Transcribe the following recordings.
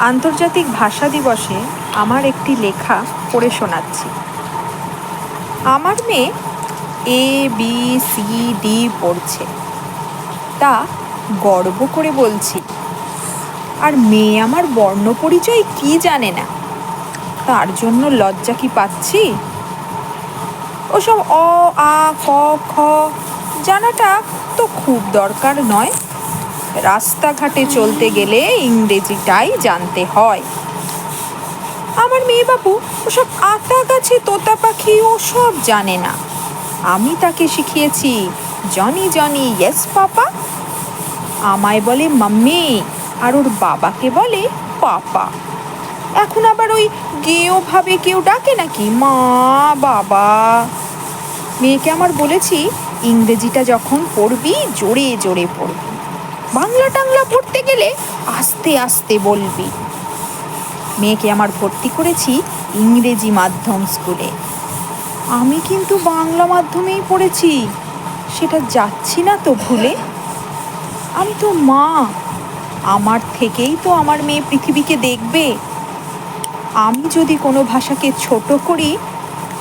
আন্তর্জাতিক ভাষা দিবসে আমার একটি লেখা পড়ে শোনাচ্ছি। আমার মেয়ে এ বি সি ডি পড়ছে। তা গর্ব করে বলছি, আর মেয়ে আমার বর্ণ পরিচয় কি জানে না? তার জন্য লজ্জা কি পাচ্ছি? ওসব অ, আ ক খ জানাটা তো খুব দরকার নয়। রাস্তাঘাটে চলতে গেলে ইংরেজিটাই জানতে হয়। আমার মেয়ে বাবু ওসব আতা গাছে তোতা পাখি ওসব জানে না। আমি তাকে শিখিয়েছি, জনি জনি ইয়েস পাপা আমায় বলে, মাম্মি। আর ওর বাবাকে বলে, পাপা। এখন আবার ওই গেও ভাবে কেউ ডাকে নাকি, মা, বাবা? মেয়েকে আমার বলেছি, ইংরেজিটা যখন পড়বি, জোরে জোরে পড়বি। বাংলা টাংলা পড়তে গেলে আস্তে আস্তে বলবি। মেয়েকে আমার ভর্তি করেছি ইংরেজি মাধ্যম স্কুলে। আমি কিন্তু বাংলা মাধ্যমেই পড়েছি। সেটা যাচ্ছি না তো ভুলে? আমি তো মা। আমার থেকেই তো আমার মেয়ে পৃথিবীকে দেখবে। আমি যদি কোনো ভাষাকে ছোট করি,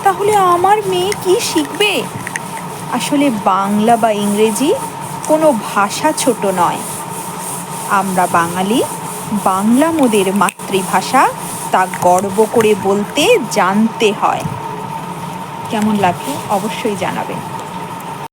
তাহলে আমার মেয়ে কি শিখবে? আসলে বাংলা বা ইংরেজি কোনো ভাষা ছোট নয়। আমরা বাঙালি, বাংলা মোদের মাতৃভাষা, তা গর্ব করে বলতে জানতে হয়। কেমন লাগল? অবশ্যই জানাবেন।